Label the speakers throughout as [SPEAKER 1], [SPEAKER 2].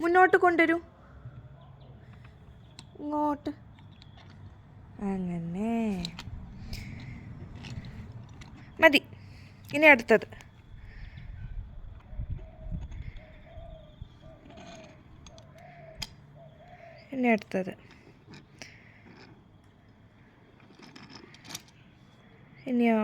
[SPEAKER 1] മുന്നോട്ട് കൊണ്ടുവരൂ. ഇങ്ങോട്ട്. അങ്ങനെ. മതി. ഇനി അടുത്തത്. ഇനി അടുത്തത്. ഇനിയോ?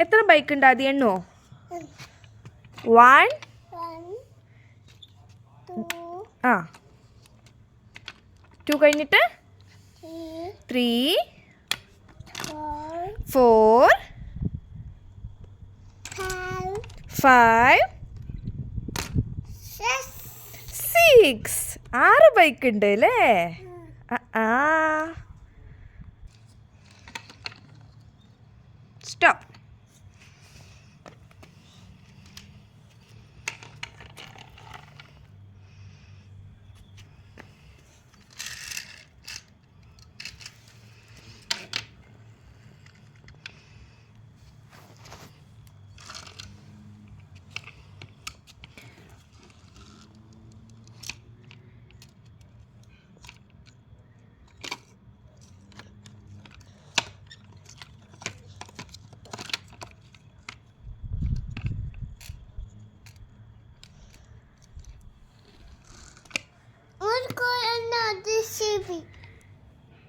[SPEAKER 1] എത്ര ബൈക്ക് ഉണ്ട് ആദ്യം എണ്ണോ? വൺ ആ. ടു കഴിഞ്ഞിട്ട്? ത്രീ ഫോർ ഫൈവ് സിക്സ് ആറ് ബൈക്ക് ഉണ്ട് അല്ലേ? ആ സ്റ്റോപ്പ്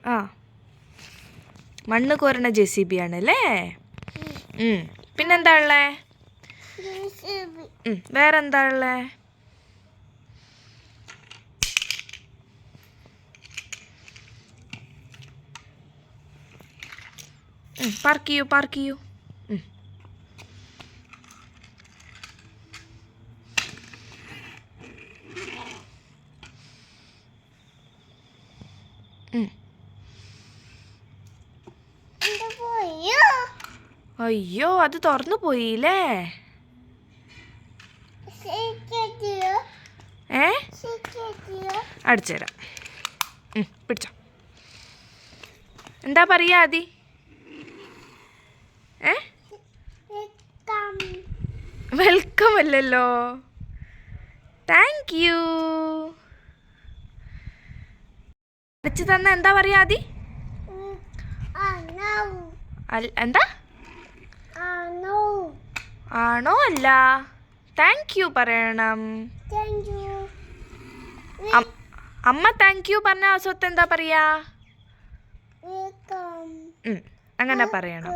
[SPEAKER 1] ആ. മണ്ണ് കോരണ ജെ സി ബി ആണ് അല്ലേ ഉം. പിന്നെന്താ ഉള്ളേ? വേറെന്താ ഉള്ളേ? പാർക്ക് ചെയ്യൂ പാർക്ക് ചെയ്യൂ ഉം. അയ്യോ അത് തുറന്നു പോയില്ലേ? ഏ? അടിച്ചുതരാം പിടിച്ചോ. എന്താ പറയാ ആദി? ഏ. വെൽക്കം. അല്ലല്ലോ താങ്ക് യു. അടിച്ചു തന്ന എന്താ പറയാ ആദി? എന്താ.
[SPEAKER 2] ആണോ?
[SPEAKER 1] ആണോ അല്ല. താങ്ക് യു പറയണം. അമ്മ താങ്ക് യു പറഞ്ഞ ആ സ്വത്ത് എന്താ പറയാ? അങ്ങനെ പറയണം.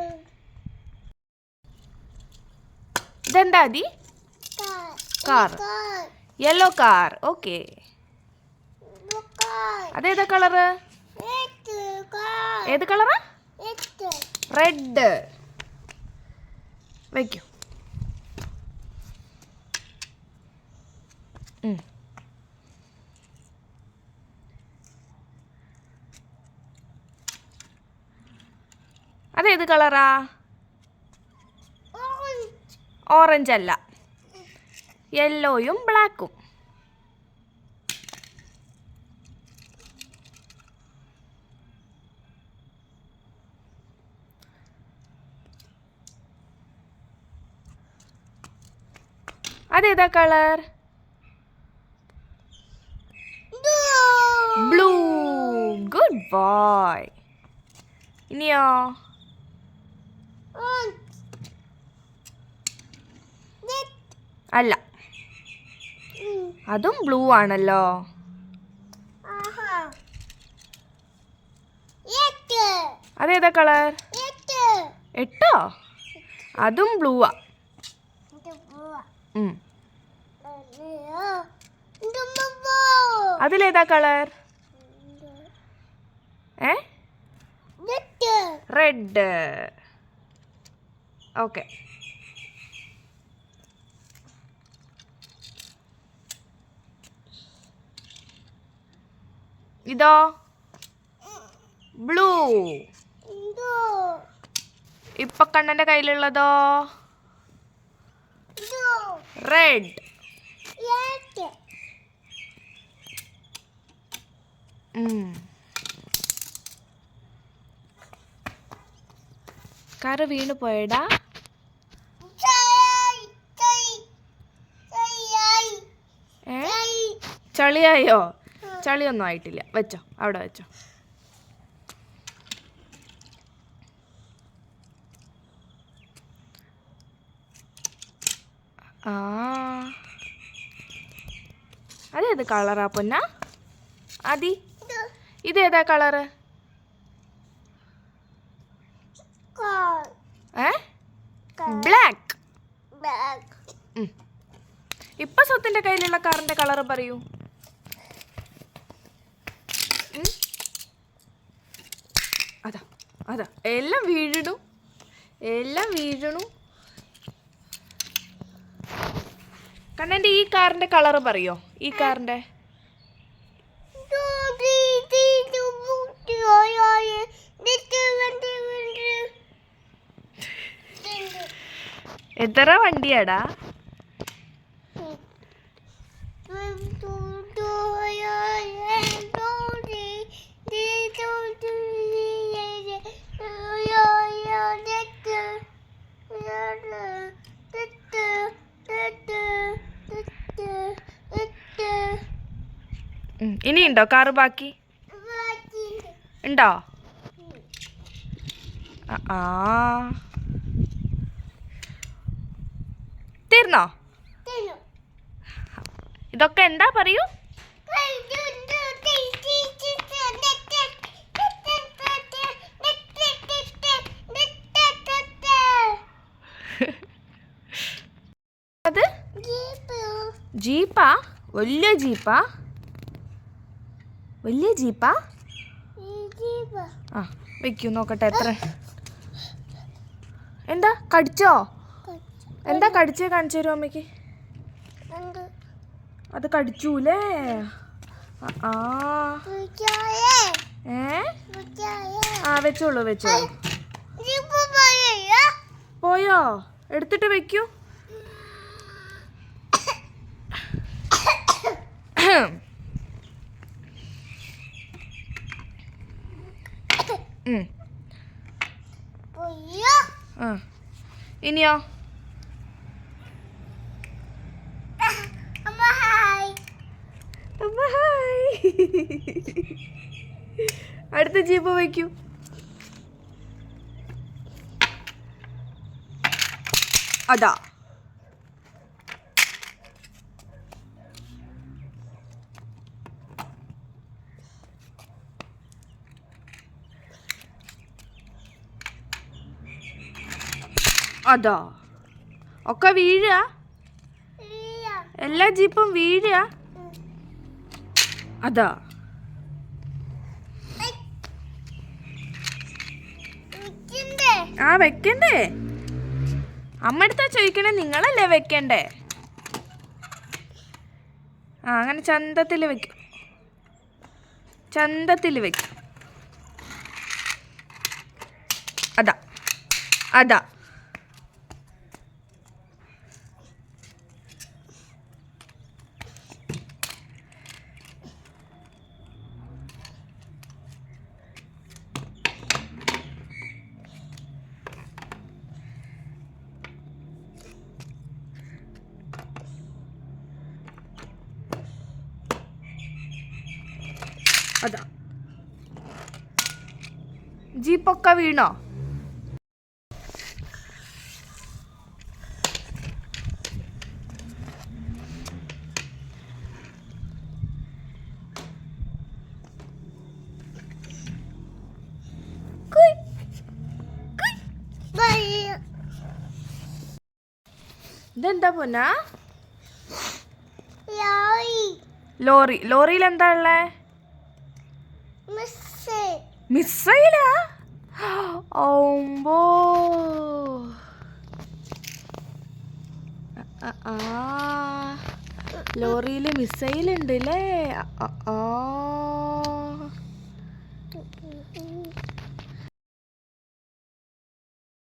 [SPEAKER 1] ഇതെന്താ അതി
[SPEAKER 2] കാർ.
[SPEAKER 1] Yellow car okay. അതേതാ കളറ് ഏത് കളറാ
[SPEAKER 2] Red.
[SPEAKER 1] റെഡ് വയ്ക്കൂ ഉം. അതേത് കളറാ. ഓറഞ്ച് അല്ല യെല്ലോയും ബ്ലാക്കും അതേതാ കളർ? ബ്ലൂ ഗുഡ് ബോയ് ഇനിയോ. അല്ല. അതും ബ്ലൂ ആണല്ലോ. അതേതാ കളർ. എട്ടോ. അതും ബ്ലൂവാ
[SPEAKER 2] ഇത് പോവാ
[SPEAKER 1] ഉം.
[SPEAKER 2] അയ്യോ ഇത് പോ
[SPEAKER 1] അതിലേതാ കളർ? ഏ? റെഡ്. ഓക്കെ. ഇതോ? ബ്ലൂ.
[SPEAKER 2] ഇത്
[SPEAKER 1] ഇപ്പൊ കണ്ണന്റെ കയ്യിലുള്ളതോ? Red
[SPEAKER 2] mm.
[SPEAKER 1] കറ വീണ് പോയടാ. ചളിയായോ? ചളിയൊന്നും ആയിട്ടില്ല. വെച്ചോ അവിടെ വെച്ചോ. ആ. അതേത് കളറാ പൊന്ന? അതി
[SPEAKER 2] ഇത്
[SPEAKER 1] ഇതേതാ കളറ്? ബ്ലാക്ക്. ഇപ്പൊ സ്വത്തിന്റെ കയ്യിലുള്ള കാറിന്റെ കളർ പറയൂ. അതാ അതാ. എല്ലാം വീഴണു എല്ലാം വീഴണു. കണ്ണന്റെ ഈ കാറിന്റെ കളർ പറയോ? ഈ
[SPEAKER 2] വണ്ടി
[SPEAKER 1] എത്ര വണ്ടിയാടാ? ഉം. ഇനിയുണ്ടോ കാറ് ബാക്കി? ഉണ്ടോ? ആ തീർന്നോ? ഇതൊക്കെ എന്താ പറയൂ? അത്? ജീപ്പാ? വലിയ ജീപ്പാ? വലിയ ജീപ്പാ? ആ വെക്കൂ നോക്കട്ടെ എത്ര. എന്താ കടിച്ചോ? എന്താ കടിച്ചേ കാണിച്ചു തരുമോ അമ്മയ്ക്ക്? അത് കടിച്ചൂലേ? ആ, ആ. ഏ? ആ വെച്ചോളൂ വെച്ചോളൂ. പോയോ? എടുത്തിട്ട് വെക്കൂ. ആ. ഇനിയോ? അടുത്ത ജീപ്പ് വയ്ക്കൂ. അതാ. അതാ? ഒക്കെ വീഴുക? എല്ലാ ജീപ്പും വീഴുക? അതോ? ആ വെക്കണ്ടേ? അമ്മ അടുത്താ ചോദിക്കണേ നിങ്ങളല്ലേ വെക്കണ്ടേ? ആ അങ്ങനെ ചന്തത്തിൽ വെക്കും. ചന്തത്തിൽ വെക്കും. അതാ. അതാ. അതാ. ജീപ്പൊക്കെ വീണോ? ഇതെന്താ പൊന്ന?
[SPEAKER 2] ലോറി.
[SPEAKER 1] ലോറിയിൽ എന്താ ഉള്ളേ?
[SPEAKER 2] മിസ്
[SPEAKER 1] മിസ്സൈലാ? ഓമ്പോ ആ. ലോറിയിൽ അല്ലേ ആ.